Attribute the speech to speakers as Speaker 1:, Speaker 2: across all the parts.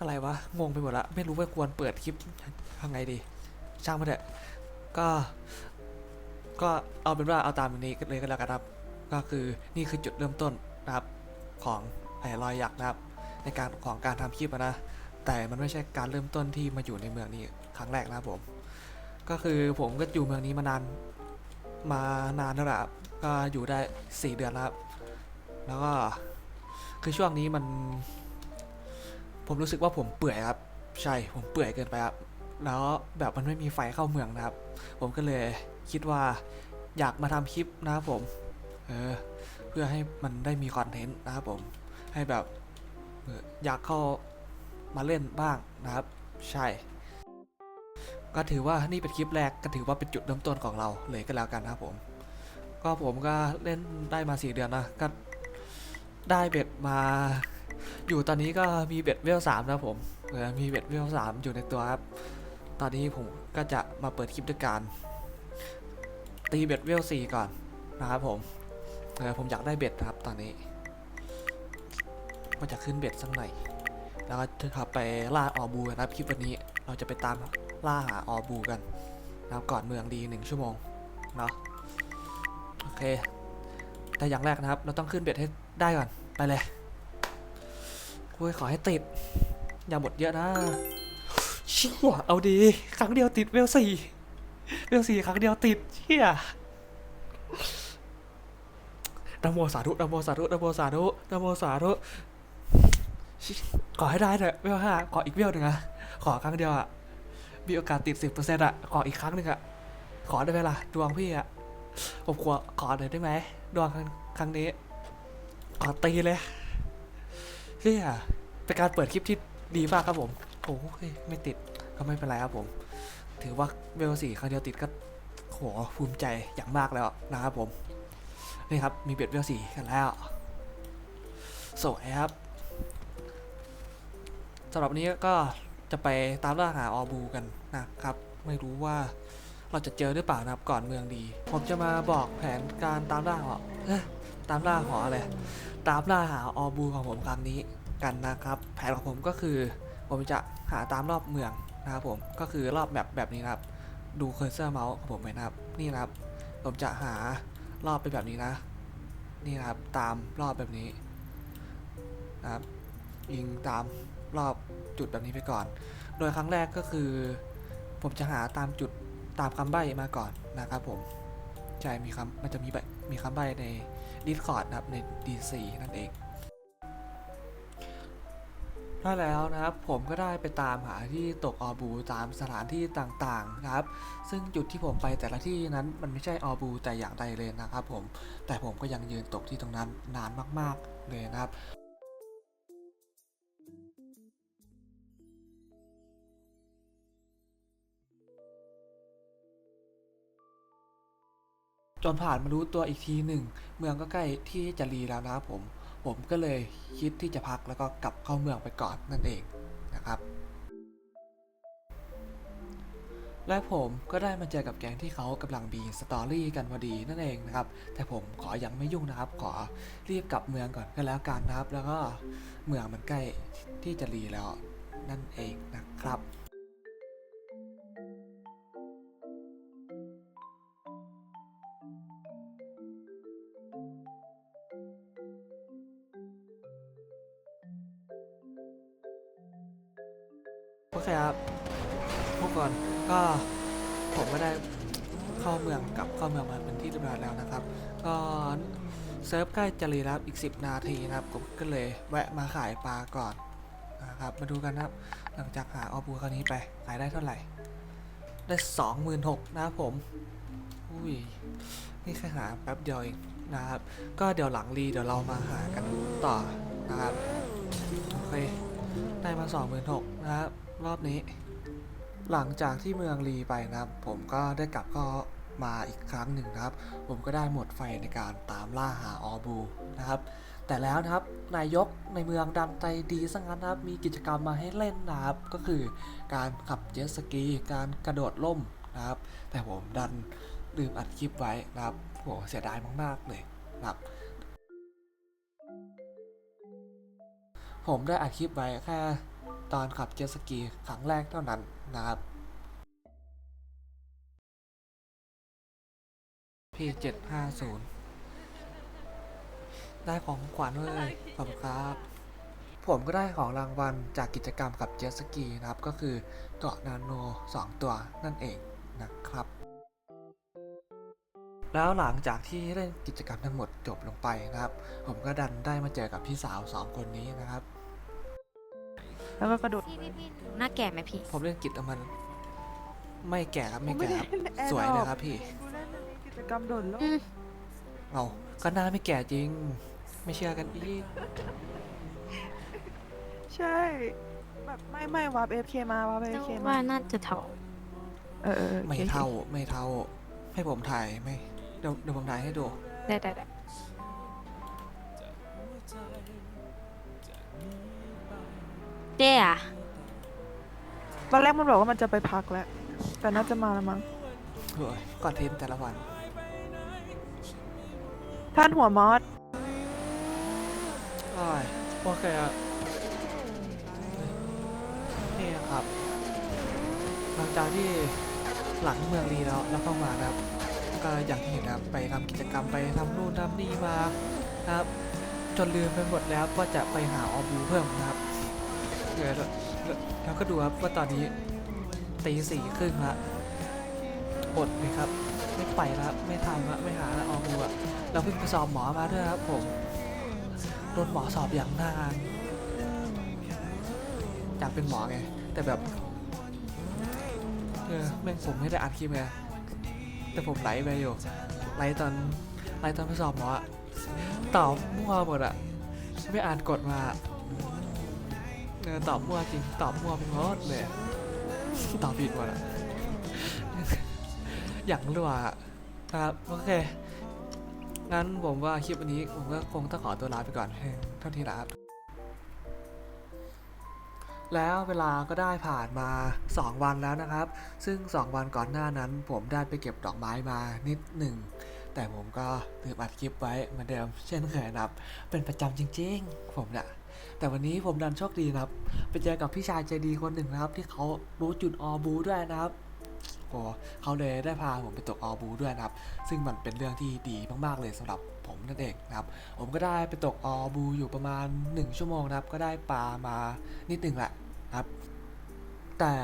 Speaker 1: อะไรวะ งงไปหมดละ ไม่รู้ว่าควรเปิดคลิปยังไงดี ช่างมันเถอะ ก็ ก็เอาเป็นว่าเอาตามนี้เลยก็แล้วกันครับ ก็คือนี่คือจุดเริ่มต้นนะครับของไอ้รอยยักนะครับ ในการของการทำคลิปนะ แต่มันไม่ใช่การเริ่มต้นที่มาอยู่ในเมืองนี้ครั้งแรกนะครับผม ก็คือผมก็อยู่เมืองนี้มานาน มานานแล้วล่ะครับก็อยู่ได้สี่เดือนแล้วครับ แล้วก็คือช่วงนี้มัน ผมรู้สึกว่าผมเปื่อยครับ ใช่ผมเปื่อยเกินไปครับแล้วแบบมันไม่มีไฟเข้าเมืองนะครับ ผมก็เลยคิดว่าอยากมาทำคลิปนะครับผมเออเพื่อให้มันได้มีคอนเทนต์นะครับผมให้แบบอยากเข้ามาเล่นบ้างนะครับ ใช่ ก็ถือว่านี่เป็นคลิปแรกก็ถือว่าเป็นจุดเริ่มต้นของเราเลยก็แล้วกันนะครับผม ก็ผมก็เล่นได้มาสี่เดือนนะก็ได้เบ็ดมา อยู่ตอนนี้ก็มีเบ็ดเวลสามนะผมเออมีเบ็ดเวลสามอยู่ในตัวครับ ตอนนี้ผมก็จะมาเปิดคลิปด้วยการ ตีเบ็ดเวลสี่ก่อนนะครับผมเออผมอยากได้เบ็ดครับตอนนี้ ก็จะขึ้นเบ็ดสักหน่อยแล้วก็จะขับไปล่าออบูนนะครับคลิปวันนี้เราจะไปตามล่าหาออบูกันนะครับก่อนเมืองดีหนึ่งชั่วโมงเนาะโอเคแต่อย่างแรกนะครับ เราต้องขึ้นเบ็ดให้ได้ก่อนไปเลย คุยขอให้ติด อย่าหมดเยอะนะชี่ยเอาดี ครั้งเดียวติดเวลสี่เวลสี่ครั้งเดียวติดเชี่ยนโมสาธุนโมสาธุนโมสาธุนโมสาธุขอให้ได้เถอะเวลห้าขออีกเวลหนึ่งอะขอครั้งเดียวอะมีโอกาสติดสิบเปอร์เซ็นต์อะขออีกครั้งหนึ่งอะขอได้ไหมล่ะดวงพี่อะผมขอขอหน่อยได้ไหมดวงครั้งครั้งนี้ขอตีเลย เชี่ยเป็นการเปิดคลิปที่ดีมากครับผมโอ้ยไม่ติดก็ไม่เป็นไรครับผม ถือว่าเวลสี่ครั้งเดียวติดก็โหภูมิใจอย่างมากแล้วนะครับผม นี่ครับ มีเบ็ดเวลสี่กันแล้วสวยครับสำหรับนี้ก็จะไปตามล่าหาออบูกันนะครับ ไม่รู้ว่าเราจะเจอหรือเปล่านะครับก่อนเมืองดี ผมจะมาบอกแผนการตามล่าหอตามล่าหออะไร ตามล่าหาออบูของผมครั้งนี้กันนะครับ แผนของผมก็คือ ผมจะหาตามรอบเมืองนะครับผมก็คือรอบแบบแบบนี้นะครับ ดูเคอร์เซอร์เมาส์ของผมไปนะครับนี่นะครับ ผมจะหารอบไปแบบนี้นะ นี่นะครับตามรอบแบบนี้นะครับยิงตามรอบจุดแบบนี้ไปก่อน โดยครั้งแรกก็คือ ผมจะหาตามจุดตามคำใบ้มาก่อนนะครับผมใช่มีคำมันจะมีใบมีคำใบ้ใน Discord นะครับใน DC นั่นเองได้แล้วนะครับผมก็ได้ไปตามหาที่ตกออบูตามสถานที่ต่างๆนะครับ ซึ่งจุดที่ผมไปแต่ละที่นั้นมันไม่ใช่ออบูแต่อย่างใดเลยนะครับผมแต่ผมก็ยังยืนตกที่ตรงนั้นนานมากๆเลยนะครับ จนผ่านมารู้ตัวอีกทีหนึ่ง เมืองก็ใกล้ที่จะรีแล้วนะครับผม ผมก็เลยคิดที่จะพักแล้วก็กลับเข้าเมืองไปก่อนนั่นเองนะครับ และผมก็ได้มาเจอกับแก๊งที่เขากำลังบีสตอรี่กันพอดีนั่นเองนะครับ แต่ผมขอยังไม่ยุ่งนะครับ ขอรีบกลับเมืองก่อนก็แล้วกันนะครับ แล้วก็เมืองมันใกล้ที่จะรีแล้วนั่นเอง เคครับพวกก่อนก็ผมก็ได้เข้าเมืองกลับเข้าเมืองมาเป็นที่เรียบร้อยแล้วนะครับ ก็เซิร์ฟใกล้จะรีแล้วอีก 10 นาทีนะครับ ผมก็เลยแวะมาขายปลาก่อนนะครับ มาดูกันนะครับ หลังจากหาออบูคราวนี้ไป ขายได้เท่าไหร่ ได้สองหมื่นหกนะครับผมอุ้ยนี่แค่หาแป๊บเดียวเองนะครับ ก็เดี๋ยวหลังรีเดี๋ยวเรามาหากันต่อนะครับ โอเค ได้มา 2 6 0 0 0นะครับ รอบนี้ หลังจากที่เมืองรีไปนะครับ ผมก็ได้กลับก็มาอีกครั้งหนึ่งนะครับ ผมก็ได้หมดไฟในการตามล่าหาออบูนะครับ แต่แล้วนะครับนายกในเมืองดันใจดีสังั้นนะครับ มีกิจกรรมมาให้เล่นนะครับ ก็คือการขับเจ็ตสกี การกระโดดล่มนะครับ แต่ผมดันลืมอัดคลิปไว้นะครับโหเสียดายมากๆเลยนะครับ ผมได้อัดคลิปไว้แค่ ตอนขับเจ็ตสกีครั้งแรกเท่านั้นนะครับพี่เจ็ดห้าศูนย์ได้ของขวัญเลยขอบคุณครับ ผมก็ได้ของรางวัลจากกิจกรรมกับเจ็ตสกีนะครับ ก็คือเกาะนาโน 2 ตัวนั่นเองนะครับ แล้วหลังจากที่เล่นกิจกรรมทั้งหมดจบลงไปนะครับ ผมก็ดันได้มาเจอกับพี่สาวสองคนนี้นะครับ
Speaker 2: แล้วก็กระโดด
Speaker 3: พี่พี่พี่หน้าแก่ไหมพี่
Speaker 1: ผมเล่นกิจมัน ไม่แก่ครับไม่
Speaker 2: ไม่
Speaker 1: แก่
Speaker 2: ได้
Speaker 1: ครับ
Speaker 2: เล่นแอร์
Speaker 1: สวย
Speaker 2: ด
Speaker 1: เล
Speaker 2: รอยป
Speaker 1: ครับพี่
Speaker 2: กูเล่นอันนี้กิจกรรมโดดโลก
Speaker 3: อืม
Speaker 1: เราก็หน่าไม่แก่จริง ไม่เชื่อกันอีก
Speaker 2: ใช่ แบบไม่ไม่วาร์ปเอฟเคมาวาร์ปเอฟเคมา
Speaker 3: ว่าน่าจะเท่า
Speaker 2: เออเออออ
Speaker 1: ไม่
Speaker 2: โอค
Speaker 1: เท่าไม่เท่า ให้ผมถ่ายไหมเดี๋ยวเดี๋ยวผมถ่ายให้ดู
Speaker 3: ได้ได้ได้ เจ๊อะ
Speaker 2: ตอนแรกมันบอกว่ามันจะไปพักแล้ว แต่น่าจะมาแล้วมั้ง
Speaker 1: เฮ้ยก่อนเทนแต่ละวัน
Speaker 2: ท่านหัวมอส
Speaker 1: โอ้ยโอเคอะนี่นะครับ หลังจากที่หลังเมืองรีแล้วแล้วเข้ามานะครับ ก็อย่างที่เห็นนะครับไปทำกิจกรรมไปทำนู่นทำนี่มานะครับ จนลืมไปหมดแล้วว่าจะไปหาออบูเพิ่มนะครับ เดี๋ยวแล้วแล้วก็ดูครับว่าตอนนี้ตีสี่ครึ่งละอดเลยครับ ไม่ไปแล้วไม่ทำละไม่หาละออบูอะเราเพิ่งไปสอบหมอมาด้วยครับผมโดนหมอสอบอย่างนานอยากเป็นหมอไง แต่แบบเออแม่งผมไม่ได้อัดคลิปไงแต่ผมไลฟ์ไปอยู่ไลฟ์ตอนไลฟ์ตอนไปสอบหมออะตอบมั่วหมดอะไม่อ่านกฎมา เออตอบมั่วจริงตอบมั่วไปหมดเลยตอบผิดหมดอะอย่างรั่วอะนะครับโอเคงั้นผมว่าคลิปวันนี้ผมก็คงต้องขอตัวลาไปก่อนเท่าที่ละครับแล้วเวลาก็ได้ผ่านมา 2 วันแล้วนะครับ ซึ่ง 2 วันก่อนหน้านั้น ผมได้ไปเก็บดอกไม้มานิดหนึ่ง แต่ผมก็ลืมอัดคลิปไว้เหมือนเดิมเช่นเคยนะครับ เป็นประจำจริง ๆ ผมเนี่ย แต่วันนี้ผมดันโชคดีนะครับ ไปเจอกับพี่ชายใจดีคนหนึ่งนะครับ ที่เขารู้จุดออบูด้วยนะครับโอ้เขาเลยได้พาผมไปตกออบูด้วยนะครับ ซึ่งมันเป็นเรื่องที่ดีมากๆเลยสำหรับผมนั่นเองนะครับ ผมก็ได้ไปตกออบูอยู่ประมาณ 1 ชั่วโมงนะครับ ก็ได้ปลามานิดหนึ่งแหละครับ แต่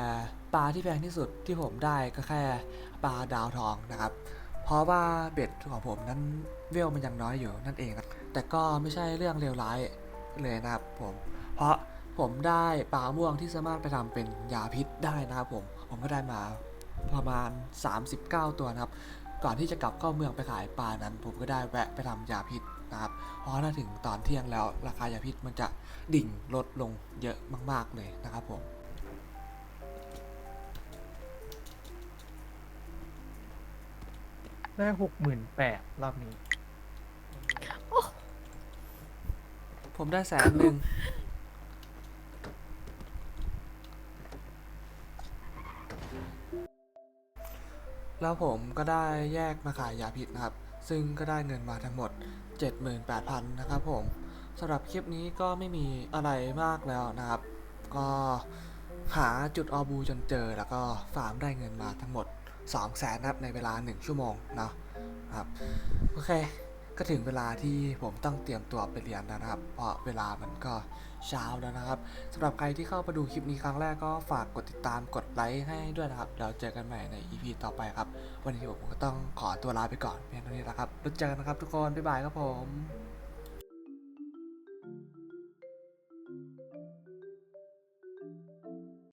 Speaker 1: ปลาที่แพงที่สุดที่ผมได้ก็แค่ปลาดาวทองนะครับ เพราะว่าเบ็ดของผมนั้นเวลมันยังน้อยอยู่นั่นเองนะแต่ก็ไม่ใช่เรื่องเลวร้าย เลยนะครับผม เพราะผมได้ปลาม่วงที่สามารถไปทำเป็นยาพิษได้นะครับผม ผมก็ได้มาประมาณ 39 ตัวนะครับ ก่อนที่จะกลับเข้าเมืองไปขายปลานั้น ผมก็ได้แวะไปทำยาพิษนะครับเพราะถ้าถึงตอนเที่ยงแล้ว ราคายาพิษมันจะดิ่งลดลงเยอะมาก ๆเลยนะครับผม
Speaker 4: ได้หกหมื่นแปดรอบนี้
Speaker 1: ผมได้แสนหนึ่งแล้วผมก็ได้แยกมาขายยาพิษนะครับ ซึ่งก็ได้เงินมาทั้งหมด 78,000 นะครับผมสำหรับคลิปนี้ก็ไม่มีอะไรมากแล้วนะครับ ก็หาจุดออบูจนเจอแล้วก็ฟาร์มได้เงินมาทั้งหมด2แสนนะครับในเวลา 1 ชั่วโมงเนาะครับ โอเค ก็ถึงเวลาที่ผมต้องเตรียมตัวไปเรียนแล้วนะครับ เพราะเวลามันก็เช้าแล้วนะครับสำหรับใครที่เข้ามาดูคลิปนี้ครั้งแรกก็ฝากกดติดตามกดไลค์ให้ด้วยนะครับเราเจอกันใหม่ใน EP ต่อไปครับ วันนี้ผมก็ต้องขอตัวลาไปก่อนเพียงเท่านี้นะครับแล้วเจอกันนะครับทุกคนบ๊ายบายครับผม